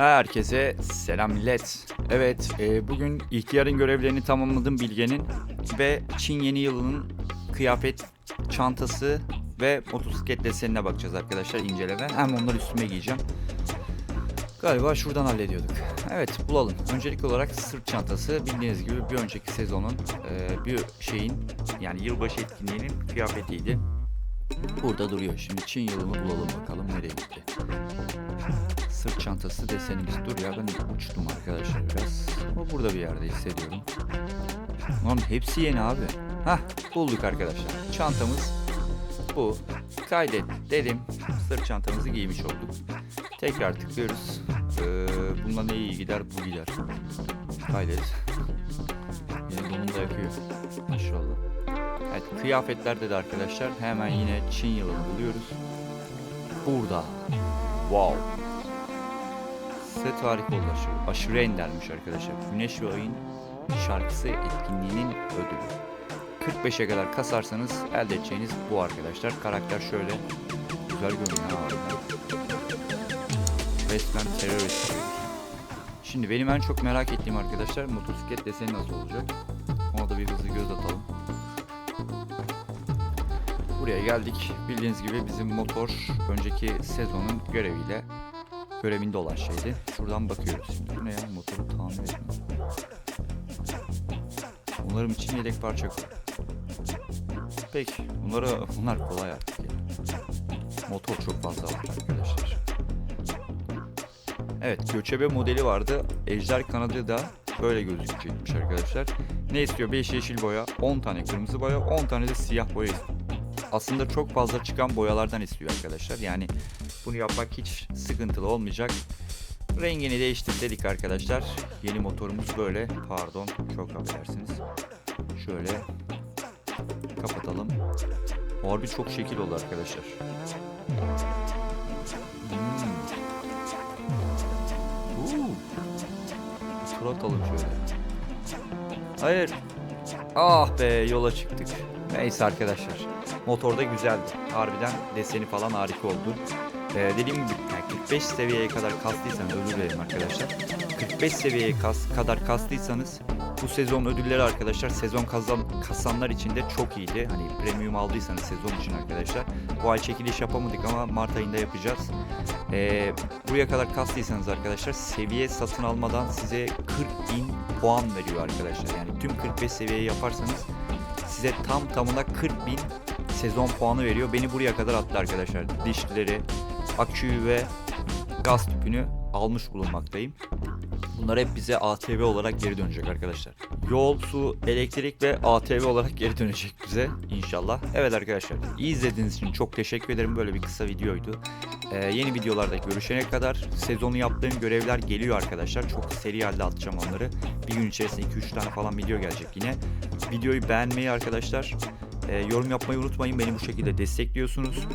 Herkese selam millet. Evet, e, bugün ihtiyarın görevlerini tamamladım Bilge'nin ve Çin yeni yılının kıyafet çantası ve motosiklet desenine bakacağız arkadaşlar inceleme. Hem onları üstüme giyeceğim. Galiba şuradan hallediyorduk. Evet bulalım. Öncelikli olarak sırt çantası bildiğiniz gibi bir önceki sezonun e, bir şeyin yani yılbaşı etkinliğinin kıyafetiydi. Burada duruyor. Şimdi Çin yılını bulalım bakalım nereye gitti. Çantası desenimiz. Dur ya ben uçtum arkadaşlar biraz. Ama burada bir yerde hissediyorum. Lan hepsi yeni abi. Hah bulduk arkadaşlar. Çantamız bu. Kaydet dedim. Sırt çantamızı giymiş olduk. Tekrar tıklıyoruz. Ee, bundan ne iyi gider bu gider. Kaydet. Yine donunu da yakıyor. Maşallah. Evet kıyafetlerde de arkadaşlar hemen yine Çin yılını buluyoruz. Burada. Wow. Set harika oldu aşırı. Aşırı endermiş arkadaşlar. Güneş ve Ayın şarkısı etkinliğinin ödülü. 45'e kadar kasarsanız elde edeceğiniz bu arkadaşlar. Karakter şöyle. Güzel görünüyor abi. Resmen terörist. Şimdi benim en çok merak ettiğim arkadaşlar motosiklet deseni nasıl olacak? Ona da bir hızlı göz atalım. Buraya geldik. Bildiğiniz gibi bizim motor önceki sezonun göreviyle görevinde olan şeydi. Şuradan bakıyoruz. Şimdi bu ne ya? Motoru tamir etme. Bunlarım için yedek parça koy. Peki. Bunları, bunlar kolay artık ya. Motor çok fazla var arkadaşlar. Evet göçebe modeli vardı. Ejder kanadı da böyle gözükecekmiş arkadaşlar. Ne istiyor? 5 yeşil boya, 10 tane kırmızı boya, 10 tane de siyah boya istiyor. Aslında çok fazla çıkan boyalardan istiyor arkadaşlar. Yani bunu yapmak hiç sıkıntılı olmayacak. Rengini değiştir dedik arkadaşlar. Yeni motorumuz böyle. Pardon çok affedersiniz. Şöyle kapatalım. Harbi çok şekil oldu arkadaşlar. Hmm. Uuu. Tur şöyle. Hayır. Ah be yola çıktık. Neyse arkadaşlar. Motorda güzeldi. Harbiden deseni falan harika oldu. Ee, dediğim gibi yani 45 seviyeye kadar kastıysanız özür dilerim arkadaşlar. 45 seviyeye kas, kadar kastıysanız bu sezon ödülleri arkadaşlar sezon kazan, kasanlar için de çok iyiydi. Hani premium aldıysanız sezon için arkadaşlar. Bu ay çekiliş yapamadık ama Mart ayında yapacağız. Ee, buraya kadar kastıysanız arkadaşlar seviye satın almadan size 40 bin puan veriyor arkadaşlar. Yani tüm 45 seviyeyi yaparsanız size tam tamına 40 bin sezon puanı veriyor. Beni buraya kadar attı arkadaşlar. Dişlileri, aküyü ve gaz tüpünü almış bulunmaktayım. Bunlar hep bize ATV olarak geri dönecek arkadaşlar. Yol, su, elektrik ve ATV olarak geri dönecek bize inşallah. Evet arkadaşlar iyi izlediğiniz için çok teşekkür ederim. Böyle bir kısa videoydu. Ee, yeni videolarda görüşene kadar sezonu yaptığım görevler geliyor arkadaşlar. Çok seri halde atacağım onları. Bir gün içerisinde 2-3 tane falan video gelecek yine. Videoyu beğenmeyi arkadaşlar, e, yorum yapmayı unutmayın. Beni bu şekilde destekliyorsunuz.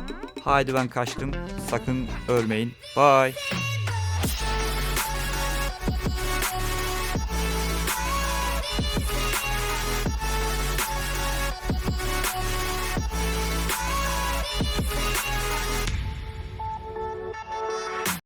Haydi ben kaçtım. Sakın ölmeyin. Bye.